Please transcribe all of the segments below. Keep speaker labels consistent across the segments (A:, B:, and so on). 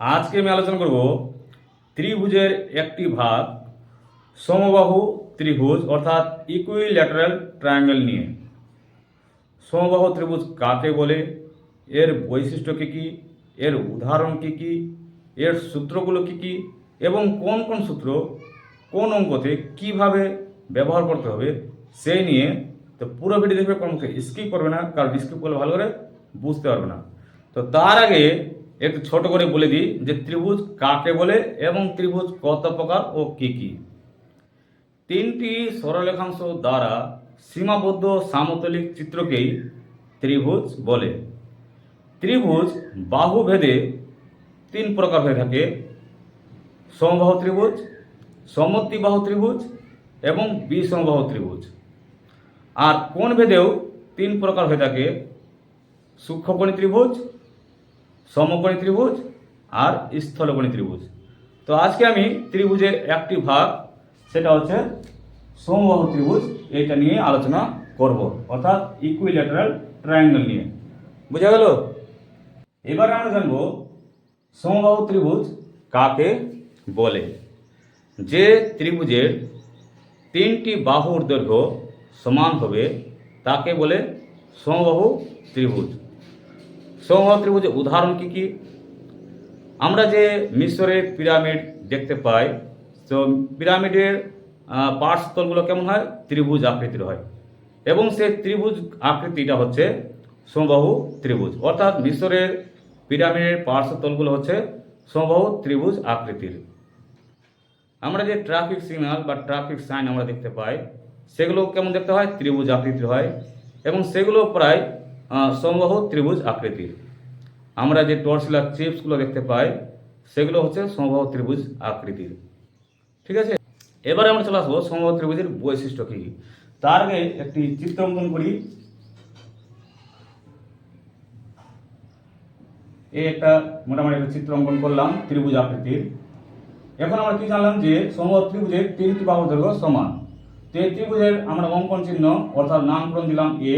A: আজকে আমি আলোচনা করব ত্রিভুজের একটি ভাগ, সমবাহু ত্রিভুজ, অর্থাৎ ইকুইল্যাটারাল ট্রায়াঙ্গেল নিয়ে। সমবাহু ত্রিভুজ কাকে বলে? এর বৈশিষ্ট্য কী কী? এর উদাহরণ কী কী? এর সূত্রগুলো কী কী? এবং কোন কোন সূত্র কোন অঙ্কতে কীভাবে ব্যবহার করতে হবে সেই নিয়ে তো পুরো ভিডিও দেখবে, কোনো স্কিপ করবে না, কারণ স্কিপ করলে ভালো করে বুঝতে পারবে না। তো তার আগে একটু ছোট করে বলে দিই যে ত্রিভুজ কাকে বলে এবং ত্রিভুজ কত প্রকার ও কি কি। তিনটি সরলরেখাংশ দ্বারা সীমাবদ্ধ সামতলিক চিত্রকেই ত্রিভুজ বলে। ত্রিভুজ বাহুভেদে তিন প্রকার হয়ে থাকে, সমবাহু ত্রিভুজ, সমদ্বিবাহু ত্রিভুজ এবং বিষমবাহু ত্রিভুজ। আর কোণ ভেদেও তিন প্রকার হয়ে থাকে, সূক্ষ্মকোণী ত্রিভুজ সমকোণী ত্রিভুজ আর স্থলকোণী ত্রিভুজ। তো আজকে আমি ত্রিভুজের একটি ভাগ, সেটা হচ্ছে সমবাহু ত্রিভুজ, এটা নিয়ে আলোচনা করব, অর্থাৎ ইকুইল্যাটারাল ট্রায়াঙ্গেল নিয়ে। বুঝা গেল? এবারে আমরা জানব সমবাহু ত্রিভুজ কাকে বলে। যে ত্রিভুজের তিনটি বাহুর দৈর্ঘ্য সমান হবে, তাকে বলে সমবাহু ত্রিভুজ। সমবাহু ত্রিভুজের উদাহরণ কি কি? আমরা যে মিশরে পিরামিড দেখতে পাই তো পিরামিডের আহ, পার্শ্বস্থলগুলো কেমন হয়? ত্রিভুজ আকৃতির হয়। এবং সেই ত্রিভুজ আকৃতিটা হচ্ছে সমবাহু ত্রিভুজ। অর্থাৎ মিশরের পিরামিডের পার্শ্বস্থলগুলো হচ্ছে সমবাহু ত্রিভুজ আকৃতির। আমরা যে ট্রাফিক সিগন্যাল বা ট্রাফিক সাইন আমরা দেখতে পাই সেগুলো কেমন দেখতে হয়? ত্রিভুজ আকৃতির হয়। এবং সেগুলো প্রায় সমবাহু ত্রিভুজ আকৃতির আমরা যে টর্সিলার চিপসগুলো দেখতে পাই, সেগুলো হচ্ছে সমবাহু ত্রিভুজ আকৃতির ঠিক আছে? এবারে আমরা চলে আসব সমবাহু ত্রিভুজের বৈশিষ্ট্য কী? তার আগে একটি চিত্র অঙ্কন করি। এই একটা মোটামুটি একটা চিত্র অঙ্কন করলাম, ত্রিভুজ আকৃতির। এখন আমরা কি জানলাম যে সমবাহু ত্রিভুজের তিনটি বাহু দৈর্ঘ্য সমান। তো এই ত্রিভুজের আমরা অঙ্কন চিহ্ন অর্থাৎ নামকরণ দিলাম এ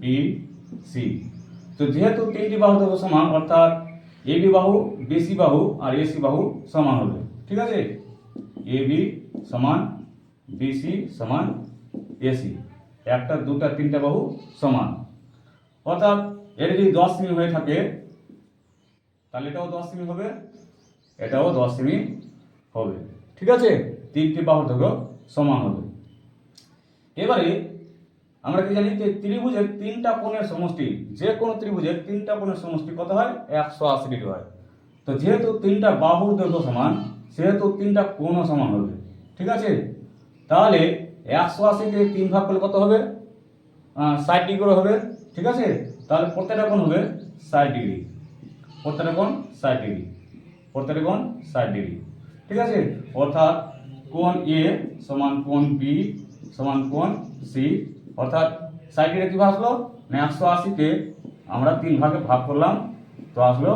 A: বি সি তো যেহেতু তিনটি বাহু দৈর্ঘ্য সমান, অর্থাৎ এ বি বাহু বিসি বাহু আর এসি বাহু সমান হবে, ঠিক আছে? এ বি সমান বিসি সমান এসি একটা, দুটা, তিনটা বাহু সমান। অর্থাৎ এর যদি দশ সেমি হয়ে থাকে, তাহলে এটাও দশ সেমি হবে, এটাও দশ সেমি হবে, ঠিক আছে? তিনটি বাহুর দৈর্ঘ্য সমান হবে। এবারে আমরা কি জানি যে ত্রিভুজের তিনটা কোণের সমষ্টি, যে কোনো ত্রিভুজের তিনটা কোণের সমষ্টি কত হয়? একশো আশি ডিগ্রি হয়। তো যেহেতু তিনটা বাহুর দৈর্ঘ্য সমান, সেহেতু তিনটা কোণও সমান হবে। ঠিক আছে? তাহলে একশো আশি দিয়ে তিন ভাগ করলে কত হবে? ষাট ডিগ্রি হবে। ঠিক আছে? তাহলে প্রত্যেকটা কোণ হবে ষাট ডিগ্রি। প্রত্যেকটা কোণ ষাট ডিগ্রি। প্রত্যেকটা কোণ ষাট ডিগ্রি। ঠিক আছে? অর্থাৎ কোণ এ সমান কোণ বি সমান কোণ সি অর্থাৎ ডিগ্রি কী আসলো? না একশো আশিকে আমরা তিন ভাগে ভাগ করলাম তো আসলো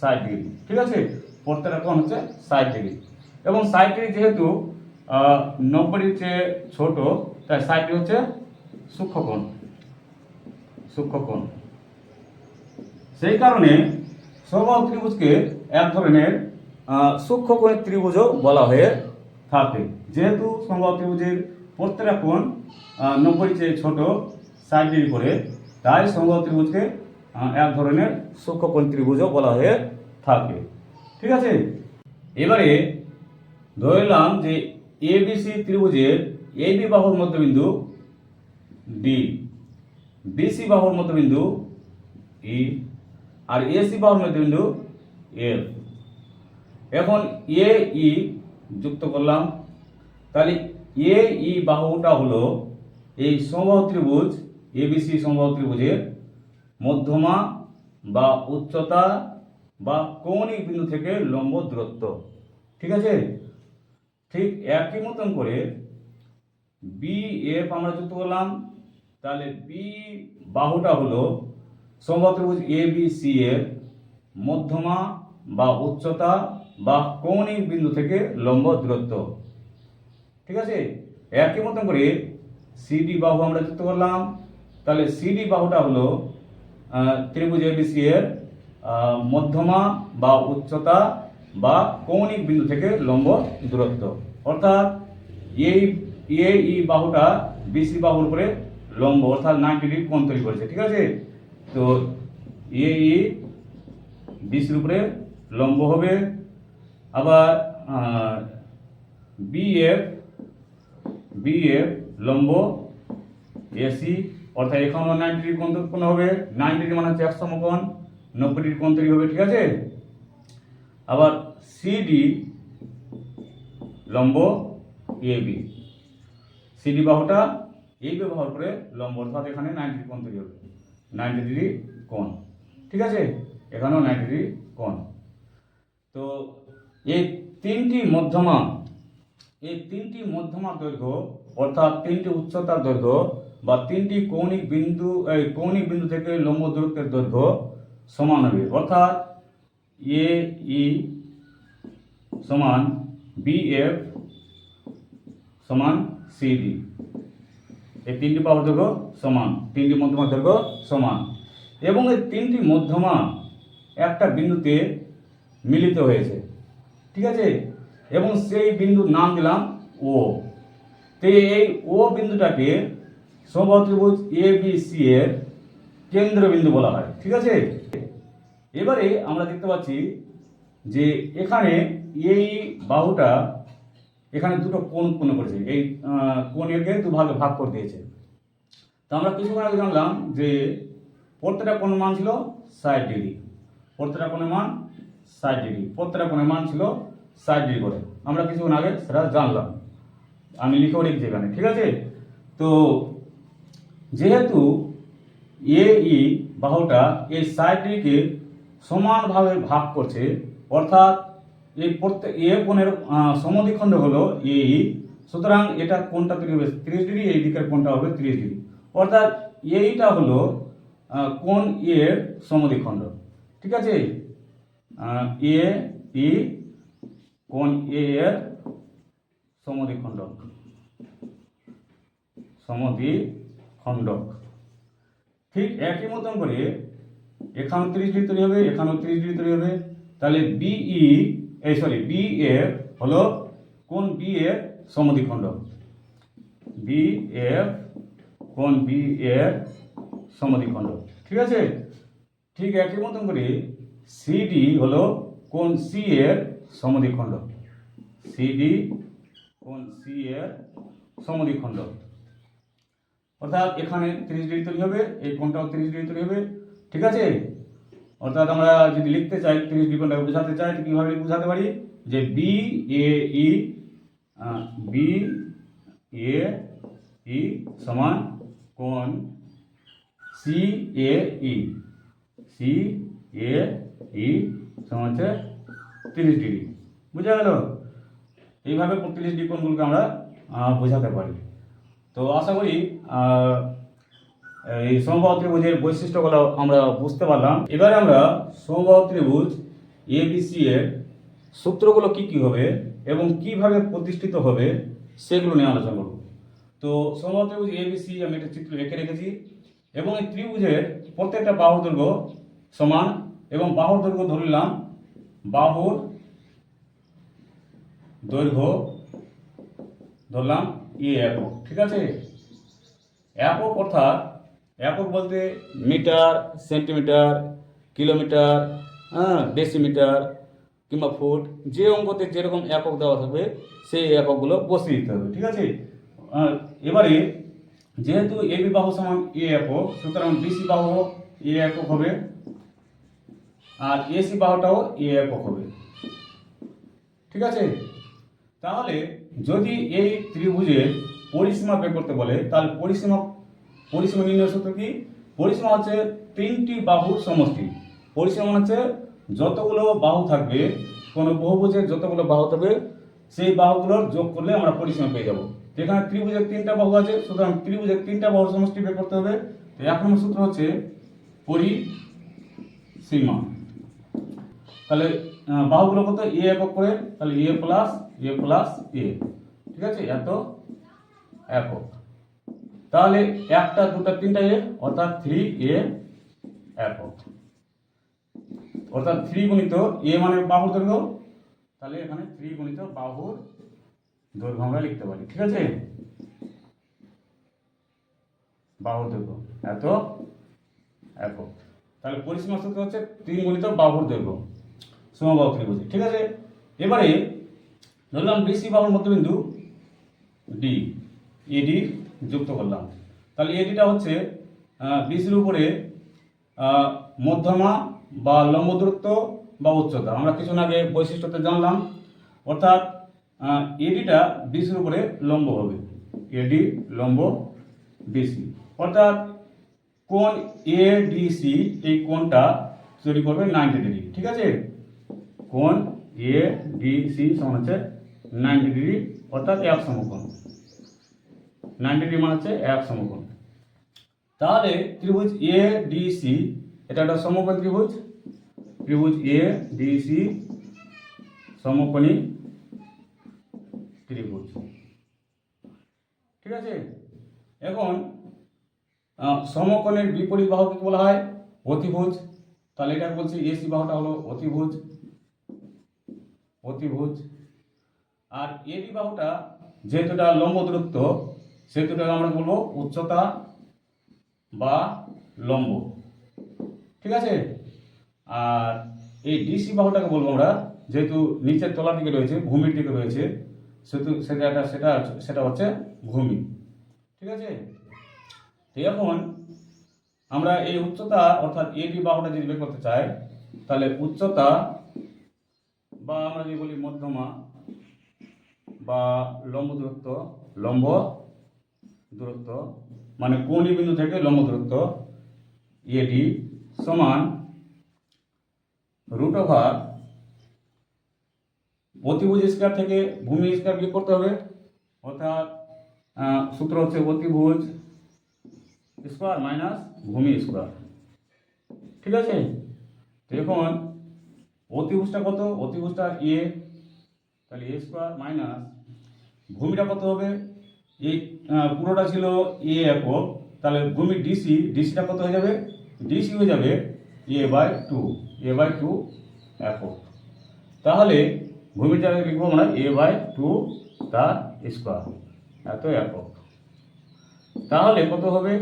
A: ষাট ডিগ্রি। ঠিক আছে? প্রত্যেকটা কোণ হচ্ছে ষাট ডিগ্রি। এবং ষাট ডিগ্রি যেহেতু আহ, নব্বইয়ের চেয়ে ছোট তাই ডিগ্রি হচ্ছে সূক্ষ্মকোণ সূক্ষ্মকোণ সেই কারণে সমবাহু ত্রিভুজকে এক ধরনের সূক্ষ্মকোণের ত্রিভুজও বলা হয়ে থাকে। যেহেতু সমবাহু ত্রিভুজের প্রত্যেকটা কোণ নব্বই চেয়ে ছোট, ষাট ডিগ্রি করে। তাই সমবাহু ত্রিভুজকে এক ধরনের সূক্ষ্মকোণ ত্রিভুজও বলা হয়ে থাকে। ঠিক আছে? এবারে ধরলাম যে এবিসি ত্রিভুজের এবি বাহুর মধ্যবিন্দু ডি বিসি বাহুর মধ্যবিন্দু ই আর এসি বাহুর মধ্যবিন্দু এফ এখন এ ই যুক্ত করলাম। তাহলে এ ই বাহুটা হলো এই সমবাহু ত্রিভুজ এবিসি সমবাহু ত্রিভুজের মধ্যমা বা উচ্চতা বা কৌণিক বিন্দু থেকে লম্ব দূরত্ব। ঠিক আছে? ঠিক একই মতন করে বি এফ আমরা যুক্ত করলাম, তাহলে বি বাহুটা হলো সমবাহু ত্রিভুজ এ বি সি এর মধ্যমা বা উচ্চতা বা কৌণিক বিন্দু থেকে লম্ব দূরত্ব। ঠিক আছে? একই মতন করে সিডি বাহু আমরা যুক্ত করলাম। তাহলে সিডি বাহুটা হলো ত্রিভুজ এবিসি এর মধ্যমা বা উচ্চতা বা কৌণিক বিন্দু থেকে লম্ব দূরত্ব। অর্থাৎ এই এ ই বাহুটা বিসি বাহুর উপরে লম্ব, অর্থাৎ নাইনটি ডিগ্রি কোণ তৈরি করেছে, ঠিক আছে? তো এ ই বিসির উপরে লম্ব হবে। আবার বি বিএফ বিএফ লম্ব এসি অর্থাৎ এখানেও নাইনটি ডিগ্রি কোণ হবে। নাইনটি ডিগ্রি মানে হচ্ছে একশো কোণ নব্বই ডিগ্রি কোণ তৈরি হবে, ঠিক আছে? আবার সিডি লম্ব এবি সিডি বাহুটা এই ব্যবহার করে লম্ব, অর্থাৎ এখানে নাইনটি ডিগ্রি কোণ তৈরি হবে। নাইনটি ডিগ্রি কোণ, ঠিক আছে? এখানেও নাইনটি ডিগ্রি কোণ। তো এই তিনটি মধ্যমা এই তিনটি মধ্যমা দৈর্ঘ্য, অর্থাৎ তিনটি উচ্চতার দৈর্ঘ্য বা তিনটি কৌণিক বিন্দু, এই কৌণিক বিন্দু থেকে লম্ব দূরত্বের দৈর্ঘ্য সমান হবে। অর্থাৎ এ, ই সমান বি এফ সমান সিডি এই তিনটি বাহুর দৈর্ঘ্য সমান, তিনটি মধ্যমা দৈর্ঘ্য সমান। এবং এই তিনটি মধ্যমা একটা বিন্দুতে মিলিত হয়েছে। ঠিক আছে? এবং সেই বিন্দুর নাম দিলাম ও তো এই ও বিন্দুটাকে সমবাহু ত্রিভুজ এ বি সি এর কেন্দ্রবিন্দু বলা হয়, ঠিক আছে? এবারে আমরা দেখতে পাচ্ছি যে এখানে এই বাহুটা এখানে দুটো কোণ উৎপন্ন করেছে, এই কোণকে দু ভাগে করে দিয়েছে। তো আমরা কিছুক্ষণ আগে জানলাম যে প্রত্যেকটা কোণ মান ছিল ষাট ডিগ্রি। প্রত্যেকটা কোণের মান ষাট ডিগ্রি। প্রত্যেকটা কোণের মান ছিল ষাট করে। আমরা কিছুক্ষণ আগে সেটা জানলাম। আমি লিখেও রেখেছি এখানে ঠিক আছে? তো যেহেতু এ ই বাহুটা এই ষাট সমানভাবে ভাগ করছে অর্থাৎ এই প্রত্যেক এ কোণের আহ, সমদ্বিখণ্ড হলো এ ই সুতরাং এটা কোনটা তৈরি হবে তিরিশ ডিগ্রি এই দিকের কোনটা হবে তিরিশ ডিগ্রি। অর্থাৎ এইটা হলো কোন এর সমদ্বিখণ্ড ঠিক আছে? এ ই কোণ এ এর সমদ্বিখণ্ডক সমদ্বিখণ্ডক ঠিক একই মতন করে এখানেও তিরিশ ডিগ্রি তৈরি হবে, এখানেও তিরিশ ডিগ্রি তৈরি হবে। তাহলে বিই এই সরি বি এফ হলো কোন বি এর সমদ্বিখণ্ড বি এফ কোন বি এর সমদ্বিখণ্ড ঠিক আছে? ঠিক একই মতন করে সিডি হলো কোন সি এর সমদ্বিখণ্ড। সিডি কোন সি এর সমদ্বিখণ্ড। অর্থাৎ এখানে তিরিশ ডিগ্রি তৈরি হবে, এই কোণটাও তিরিশ ডিগ্রি তৈরি হবে, ঠিক আছে? অর্থাৎ আমরা যদি লিখতে চাই, তিরিশ ডিগ্রি কোণটাকে বোঝাতে চাই, তো কীভাবে বোঝাতে পারি? যে B A E B A ই সমান কোণ সি এ ই সি এ ই সমান হচ্ছে তিরিশ ডিগ্রি। বুঝা গেল? এইভাবে তিরিশ ডিগ্রি কোণগুলোকে আমরা বোঝাতে পারি। তো আশা করি এই সমবাহু ত্রিভুজের বৈশিষ্ট্যগুলো আমরা বুঝতে পারলাম। এবারে আমরা সমবাহু ত্রিভুজ এবিসি এর সূত্রগুলো কি কি হবে এবং কীভাবে প্রতিষ্ঠিত হবে সেগুলো নিয়ে আলোচনা করব। তো সমবাহু ত্রিভুজ এবিসি আমি একটা চিত্র এঁকে রেখেছি এবং এই ত্রিভুজের প্রত্যেকটা বাহু সমান এবং বাহুর দৈর্ঘ্য ধরলাম বাহুর দৈর্ঘ্য ধরলাম ই একক, ঠিক আছে? একক অর্থাৎ, একক বলতে মিটার, সেন্টিমিটার, কিলোমিটার হ্যাঁ ডেসিমিটার কিংবা ফুট, যে অঙ্কতে যেরকম একক দেওয়া থাকবে, সেই এককগুলো বসিয়ে দিতে হবে, ঠিক আছে? এবারে যেহেতু এবি বাহু সমান এ একক, সুতরাং বিসি বাহু এ একক হবে আর এসি বাহুটাও এ একক হবে ঠিক আছে? তাহলে যদি এই ত্রিভুজের পরিসীমা বের করতে বলে, তাহলে পরিসীমা পরিসীমা নির্ণয় সূত্র কি? পরিসীমা হচ্ছে তিনটি বাহুর সমষ্টি। পরিসীমা মানে হচ্ছে যতগুলো বাহু থাকবে, কোনো বহুভুজের যতগুলো বাহু থাকবে, সেই বাহুগুলোর যোগ করলে আমরা পরিসীমা পেয়ে যাব। যেখানে ত্রিভুজের তিনটা বাহু আছে, সুতরাং ত্রিভুজের তিনটা বাহুর সমষ্টি বের করতে হবে। তো এক নম্বর সূত্র হচ্ছে পরিসীমা। তাহলে বাহুগুলো কত? এ একক করে, তাহলে এ প্লাস এ প্লাস এ। ঠিক আছে? এত একক। তাহলে একটা, দুটা, তিনটা এ, অর্থাৎ থ্রি এ একক। অর্থাৎ থ্রি গুণিত এ মানে বাহুর দৈর্ঘ্য। তাহলে এখানে থ্রি গুণিত বাহুর দৈর্ঘ্য আমরা লিখতে পারি। ঠিক আছে? বাহুর দৈর্ঘ্য। এত একক। তাহলে পরিসীমা সূত্র হচ্ছে তিন গুণিত বাহুর দৈর্ঘ্য। সমবাহু ত্রিভুজ ঠিক আছে? এবারে ধরলাম বিসি বাহুর মধ্যবিন্দু ডি এডি যুক্ত করলাম। তাহলে এডিটা হচ্ছে বিসির উপরে মধ্যমা বা লম্ব দূরত্ব বা উচ্চতা। আমরা কিছু আগে বৈশিষ্ট্যতে জানলাম। অর্থাৎ এডিটা বিসির উপরে লম্ব হবে। এডি লম্ব বিসি অর্থাৎ কোন এ ডিসি এই কোণটা তৈরি করবে নাইনটি ডিগ্রি ঠিক আছে? কোণ এ ডিসি সমান হচ্ছে নাইনটি ডিগ্রি অর্থাৎ এক সমকোণ। নাইনটি ডিগ্রি মানে হচ্ছে এক সমকোণ। তাহলে ত্রিভুজ এ ডিসি এটা একটা সমকোণ ত্রিভুজ। ত্রিভুজ এ ডিসি সমকোণী ত্রিভুজ। ঠিক আছে? এখন সমকোণের বিপরীত বাহুকে বলা হয়? অতিভুজ। তাহলে এটা বলছি এসি বাহুটা হলো অতিভুজ। অতিভুজ। আর এডি বাহুটা যেহেতু এটা লম্ব দূরত্ব, সেহেতু আমরা বলব উচ্চতা বা লম্ব। ঠিক আছে? আর এই ডিসি বাহুটাকে বলব আমরা, যেহেতু নিচের তলার দিকে রয়েছে, ভূমির দিকে রয়েছে, সেহেতু সেটা সেটা সেটা হচ্ছে ভূমি। ঠিক আছে? এখন আমরা এই উচ্চতা অর্থাৎ এডি বাহুটা যদি বের করতে চাই, তাহলে উচ্চতা বা আমরা যদি বলি মধ্যমা বা লম্ব দূরত্ব লম্ব দূরত্ব মানে কোণী বিন্দু থেকে লম্ব দূরত্ব এডি সমান রুট ওভার অতিভুজ স্কয়ার থেকে ভূমি স্কয়ার বিয়োগ করতে হবে। অর্থাৎ সূত্র হচ্ছে অতিভুজ স্কোয়ার মাইনাস ভূমি স্কোয়ার ঠিক আছে? এখন অতিভুজটা কত? অতিভুজটা এ, তাহলে এ স্কোয়ার মাইনাস ভূমিটা কত হবে? এই পুরোটা ছিল এ একক, তাহলে ভূমি ডিসি ডিসিটা কত হয়ে যাবে? ডিসি হয়ে যাবে a by two a by two একক। তাহলে জায়গায় লিখব আমরা এ বাই টু তার স্কোয়ার এত একক। তাহলে কত হবে?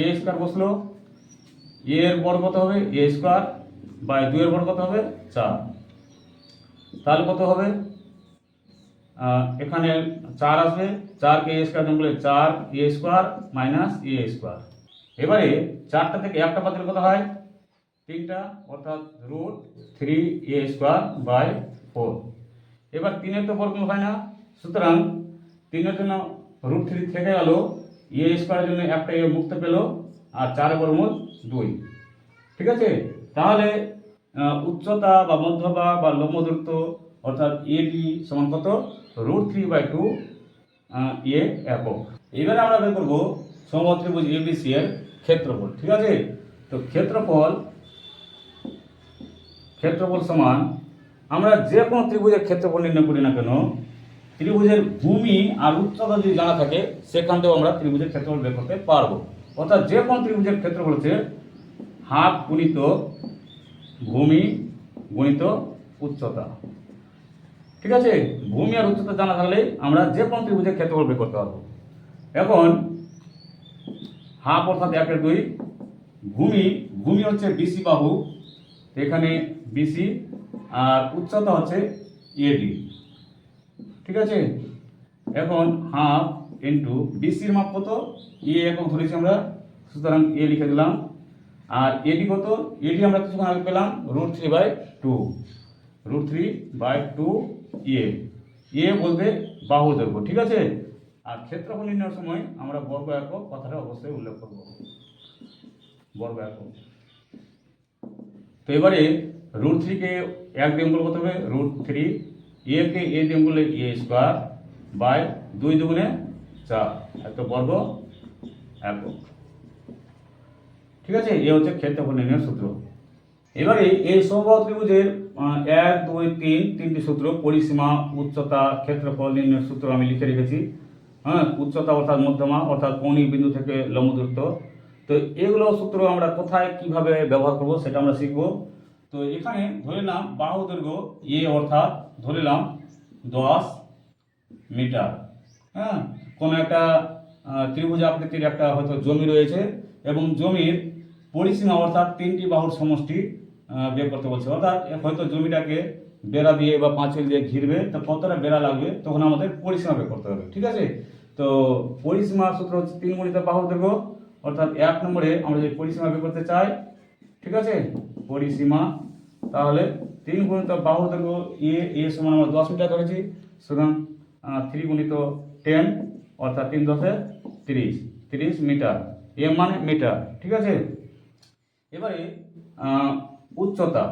A: এ স্কোয়ার বসল, এর বড় কত হবে? এ স্কোয়ার বাই দুইয়ের বড় কত হবে? চার। তাহলে কত হবে? এখানে চার আসবে। চারকে এ স্কোয়ার বলে চার a square minus a square এবারে চারটা থেকে একটা বাদ দিলে কত হয়? তিনটা, অর্থাৎ root three a square by four এবার তিনের তো বর্গমূল হয় না। সুতরাং তিনের জন্য রুট থ্রি থেকে গেল এ স্কোয়ারের জন্য একটা এ মুক্ত পেল, আর চার বর্গমূল দুই। ঠিক আছে? তাহলে উচ্চতা বা মধ্যবা বা লম্ব দূরত্ব অর্থাৎ এডি সমান কত? Root three by two a একক এবারে আমরা বের করব সমবাহু ত্রিভুজ এবিসি এর ক্ষেত্রফল, ঠিক আছে? তো ক্ষেত্রফল ক্ষেত্রফল সমান, আমরা যে কোনো ত্রিভুজের ক্ষেত্রফল নির্ণয় করি না কেন, ত্রিভুজের ভূমি আর উচ্চতা যদি জানা থাকে, সেখান থেকেও আমরা ত্রিভুজের ক্ষেত্রফল বের করতে পারব। অর্থাৎ যে কোনো ত্রিভুজের ক্ষেত্রফল হচ্ছে হাফ গুণিত ভূমি গণিত উচ্চতা। ঠিক আছে? ভূমি আর উচ্চতা জানা থাকলে আমরা যে কোনো ত্রিভুজের ক্ষেত্রফল বের করতে পারব। এখন, হাফ অর্থাৎ একের দুই, ভূমি ভূমি হচ্ছে বিসি বাহু এখানে বিসি, আর উচ্চতা হচ্ছে এডি। ঠিক আছে? এখন হাফ ইন্টু বিসির মাপ কত? এ একক ধরেছি আমরা, সুতরাং এ লিখে দিলাম আর এডি কত? এডি আমরা কিছুক্ষণ আগে পেলাম root three by two root three by two a a বলতে বাহু দৈর্ঘ্য ঠিক আছে? আর ক্ষেত্রফল নির্ণয়ের সময় আমরা বর্গ একক কথাটা অবশ্যই উল্লেখ করব। বর্গ একক। তো এবারে রুট থ্রিকে এক দিয়ে অঙ্ক করতে হবে? রুট থ্রি এ কে এ দিয়ে করলে এ স্কোয়ার বাই দুই দুগুণে চার। এত বর্গ একক। ঠিক আছে? এ হচ্ছে ক্ষেত্রফল নির্ণয়ের সূত্র। এবারে এই সমবাহু ত্রিভুজের এক, দুই, তিন, তিনটি সূত্র, পরিসীমা, উচ্চতা, ক্ষেত্রফল নির্ণয়ের সূত্র আমি লিখে রেখেছি। হ্যাঁ উচ্চতা অর্থাৎ মধ্যমা, অর্থাৎ কৌণিক বিন্দু থেকে লম্ব দূরত্ব তো এগুলো সূত্র আমরা কোথায় কীভাবে ব্যবহার করব সেটা আমরা শিখব। তো এখানে ধরে নাম বাহু দৈর্ঘ্য এ অর্থাৎ ধরে নিলাম দশ মিটার। হ্যাঁ কোনো একটা ত্রিভুজ আকৃতির একটা হয়তো জমি রয়েছে এবং জমির পরিসীমা অর্থাৎ তিনটি বাহুর সমষ্টি বের করতে বলছে। অর্থাৎ হয়তো জমিটাকে বেড়া দিয়ে বা পাঁচিল দিয়ে ঘিরবে, তো কতটা বেড়া লাগবে তখন আমাদের পরিসীমা বের করতে হবে, ঠিক আছে? তো পরিসীমা সূত্র হচ্ছে তিন গুণিত বাহু দৈর্ঘ্য অর্থাৎ এক নম্বরে আমরা যদি পরিসীমা বের করতে চাই, ঠিক আছে? পরিসীমা তাহলে তিন গুণিত বাহু দৈর্ঘ্য এ এ সমান আমরা দশ মিটার ধরেছি, সুতরাং থ্রি গুণিত টেন, অর্থাৎ তিন দশে তিরিশ তিরিশ মিটার, এ মানে মিটার, ঠিক আছে? এবারে উচ্চতা।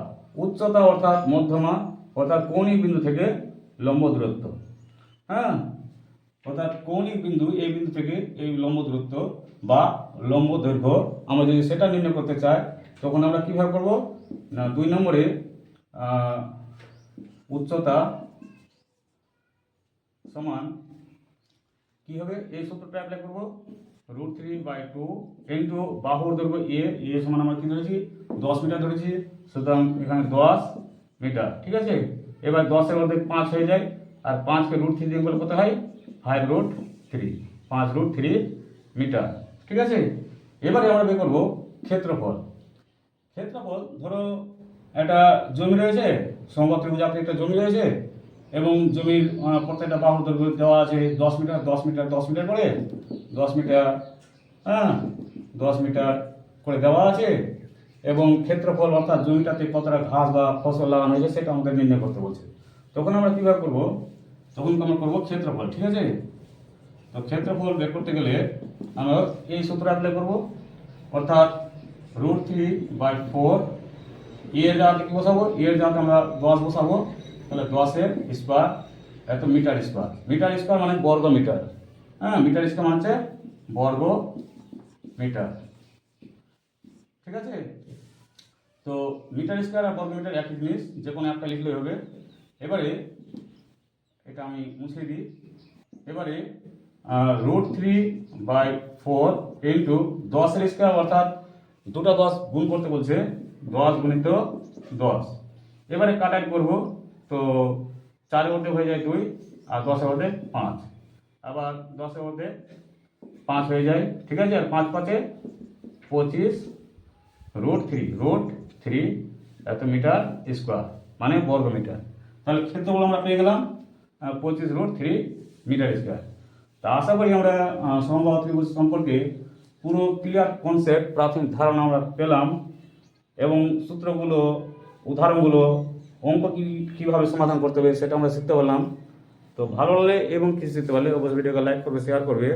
A: উচ্চতা অর্থাৎ মধ্যমা, অর্থাৎ কৌণিক বিন্দু থেকে লম্ব দূরত্ব হ্যাঁ? অর্থাৎ কৌণিক বিন্দু এই বিন্দু থেকে এই লম্ব দূরত্ব বা লম্ব দৈর্ঘ্য আমরা যদি সেটা নির্ণয় করতে চাই, তখন আমরা কীভাবে করব? না, দুই নম্বরে উচ্চতা সমান কি হবে? এই সূত্রটা অ্যাপ্লাই করব। Root three by two into বাহুর দৈর্ঘ্য এ এ সমান আমরা কি ধরেছি? দশ মিটার ধরেছি। সুতরাং এখানে দশ মিটার, ঠিক আছে? এবার দশের মধ্যে পাঁচ হয়ে যায়, আর পাঁচকে রুট থ্রি দিয়ে কত হয়? ফাইভ রুট থ্রি পাঁচ রুট থ্রি মিটার, ঠিক আছে? এবারে আমরা বের করব ক্ষেত্রফল। ক্ষেত্রফল, ধরো একটা জমি রয়েছে সমবাদ ত্রিভুজ একটা জমি রয়েছে, এবং জমির প্রত্যেকটা বাহুর দৈর্ঘ্য দেওয়া আছে দশ মিটার দশ মিটার দশ মিটার করে। দশ মিটার হ্যাঁ দশ মিটার করে দেওয়া আছে এবং ক্ষেত্রফল অর্থাৎ জমিটাতে কতটা ঘাস বা ফসল লাগানো হয়েছে সেটা আমাদের নির্ণয় করতে বলছে। তখন আমরা কীভাবে করব? তখন আমরা করব ক্ষেত্রফল, ঠিক আছে? তো ক্ষেত্রফল বের করতে গেলে আমরা এই সূত্র অ্যাপ্লাই করব। অর্থাৎ রুট থ্রি বাই ফোর এর জায়গাতে কি বসাবো? এর জায়গাতে আমরা দশ বসাবো। তাহলে দশের স্কোয়ার এত মিটার স্কোয়ার মিটার স্কোয়ার মানে বর্গ মিটার হ্যাঁ মিটার স্কোয়ার মানে হচ্ছে বর্গ মিটার। ঠিক আছে? তো মিটার স্কোয়ার আর বর্গ মিটার একই জিনিস, যে কোনো একটা লিখলেই হবে। এবারে এটা আমি মুছে দিই। এবারে root three by four into দশের স্কোয়ার, অর্থাৎ দুটো দশ গুণ করতে বলছে, দশ গুণিত দশ। এবারে কাটাই করব, তো চারের মধ্যে হয়ে যায় দুই, আর দশের মধ্যে পাঁচ। আবার দশের মধ্যে পাঁচ হয়ে যায়, ঠিক আছে? আর পাঁচ পাঁচে পঁচিশ রুট থ্রি রুট থ্রি এত মিটার স্কোয়ার মানে বর্গ মিটার তাহলে ক্ষেত্রফল আমরা পেয়ে গেলাম পঁচিশ রুট থ্রি মিটার স্কোয়ার তা আশা করি আমরা সমবাহ ত্রিভুজ সম্পর্কে পুরো ক্লিয়ার কনসেপ্ট প্রাথমিক ধারণা আমরা পেলাম এবং সূত্রগুলো, উদাহরণগুলো, অঙ্ক কী, কীভাবে সমাধান করতে হবে সেটা আমরা শিখতে পারলাম। তো ভালো লাগলে এবং কিছু দিতে পারলে অবশ্যই ভিডিওকে লাইক করবে শেয়ার করবে।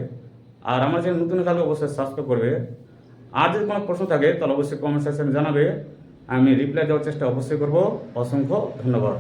A: আর আমার চ্যানেল নতুন থাকলে অবশ্যই সাবস্ক্রাইব করবে। আর যদি কোনো প্রশ্ন থাকে, তাহলে অবশ্যই কমেন্ট সেকশনে জানাবে। আমি রিপ্লাই দেওয়ার চেষ্টা অবশ্যই করব। অসংখ্য ধন্যবাদ।